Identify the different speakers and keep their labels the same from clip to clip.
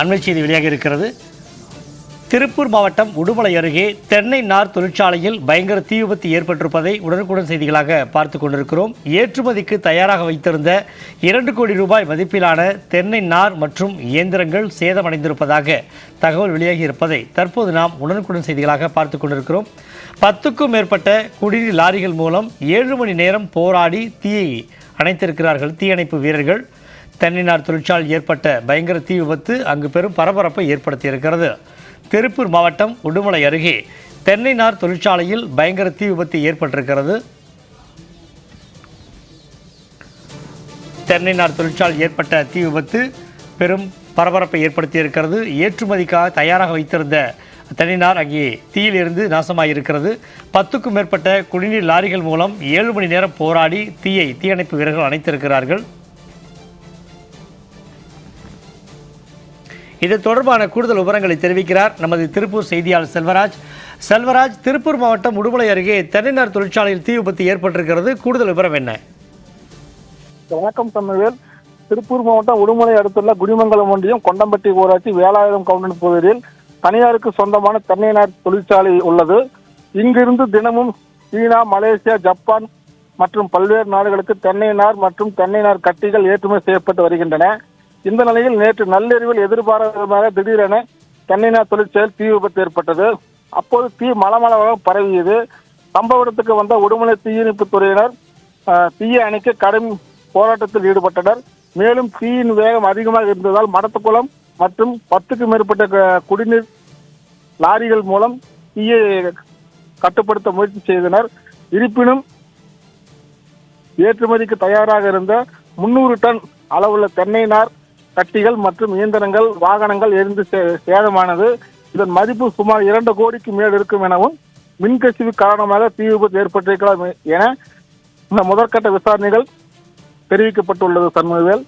Speaker 1: அண்மை செய்தி வெளியாக இருக்கிறது. திருப்பூர் மாவட்டம் உடுமலை அருகே தென்னை நார் தொழிற்சாலையில் பயங்கர தீ விபத்து ஏற்பட்டிருப்பதை உடனுக்குடன் செய்திகளாக பார்த்து கொண்டிருக்கிறோம். ஏற்றுமதிக்கு தயாராக வைத்திருந்த இரண்டு கோடி ரூபாய் மதிப்பிலான தென்னை நார் மற்றும் இயந்திரங்கள் சேதமடைந்திருப்பதாக தகவல் வெளியாகி இருப்பதை தற்போது நாம் உடனுக்குடன் செய்திகளாக பார்த்து கொண்டிருக்கிறோம். பத்துக்கும் மேற்பட்ட குடிநீர் லாரிகள் மூலம் ஏழு மணி நேரம் போராடி தீயை அணைத்திருக்கிறார்கள் தீயணைப்பு வீரர்கள். தென்னைநார் தொழிற்சாலையில் ஏற்பட்ட பயங்கர தீ விபத்து அங்கு பெரும் பரபரப்பை ஏற்படுத்தியிருக்கிறது. திருப்பூர் மாவட்டம் உடுமலை அருகே தென்னைநார் தொழிற்சாலையில் பயங்கர தீ விபத்து ஏற்பட்டிருக்கிறது. தென்னைநார் தொழிற்சாலை ஏற்பட்ட தீ விபத்து பெரும் பரபரப்பை ஏற்படுத்தியிருக்கிறது. ஏற்றுமதிக்காக தயாராக வைத்திருந்த தென்னை அங்கே தீயிலிருந்து நாசமாயிருக்கிறது. பத்துக்கும் மேற்பட்ட குடிநீர் லாரிகள் மூலம் ஏழு மணி நேரம் போராடி தீயை தீயணைப்பு வீரர்கள் அணைத்திருக்கிறார்கள். இது தொடர்பான கூடுதல் விவரங்களை தெரிவிக்கிறார் நமது திருப்பூர் செய்தியாளர் செல்வராஜ். செல்வராஜ் திருப்பூர் மாவட்டம் உடுமலை அருகே தென்னைநார் தொழிற்சாலையில் தீ விபத்து ஏற்பட்டிருக்கிறது. கூடுதல் விவரம் என்ன?
Speaker 2: வணக்கம் தமிழர் திருப்பூர் மாவட்டம் உடுமலை அடுத்துள்ள குடிமங்கலம் ஒன்றியம் கொண்டம்பட்டி ஊராட்சி வேலாயுதம் கவுண்டன் பகுதியில் தனியாருக்கு சொந்தமான தென்னைநார் தொழிற்சாலை உள்ளது. இங்கிருந்து தினமும் சீனா மலேசியா ஜப்பான் மற்றும் பல்வேறு நாடுகளுக்கு தென்னை நார் மற்றும் தென்னை நார் கட்டிகள் ஏற்றுமதி செய்யப்பட்டு வருகின்றன. இந்த நிலையில் நேற்று நள்ளிரவில் எதிர்பாராதமாக திடீரென தென்னை தொழிற்சாலையில் தீ விபத்து ஏற்பட்டது. அப்போது தீ மலமளவாக பரவியது. சம்பவ இடத்துக்கு வந்த உடுமலை தீயணைப்புத் துறையினர் தீயை அணைக்க கடும் போராட்டத்தில் ஈடுபட்டனர். மேலும் தீயின் வேகம் அதிகமாக இருந்ததால் மடத்துக்குளம் மற்றும் பத்துக்கும் மேற்பட்ட க- குடிநீர் லாரிகள் மூலம் தீயை கட்டுப்படுத்த முயற்சி செய்தனர். இருப்பினும் ஏற்றுமதிக்கு தயாராக இருந்த முன்னூறு டன் அளவுள்ள தென்னை நார் கட்டிகள் மற்றும் இயந்திரங்கள் வாகனங்கள் எரிந்து சே- சேதமானது. இதன் மதிப்பு சுமார் இரண்டு கோடிக்கு மேல் இருக்கும் எனவும் மின்கசிவு காரணமாக தீ விபத்து ஏற்பட்டிருக்கலாம் என இந்த முதற்கட்ட விசாரணைகள் தெரிவிக்கப்பட்டுள்ளது சண்முகவேல்.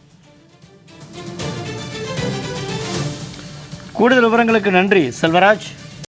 Speaker 1: கூடுதல் விவரங்களுக்கு நன்றி செல்வராஜ்.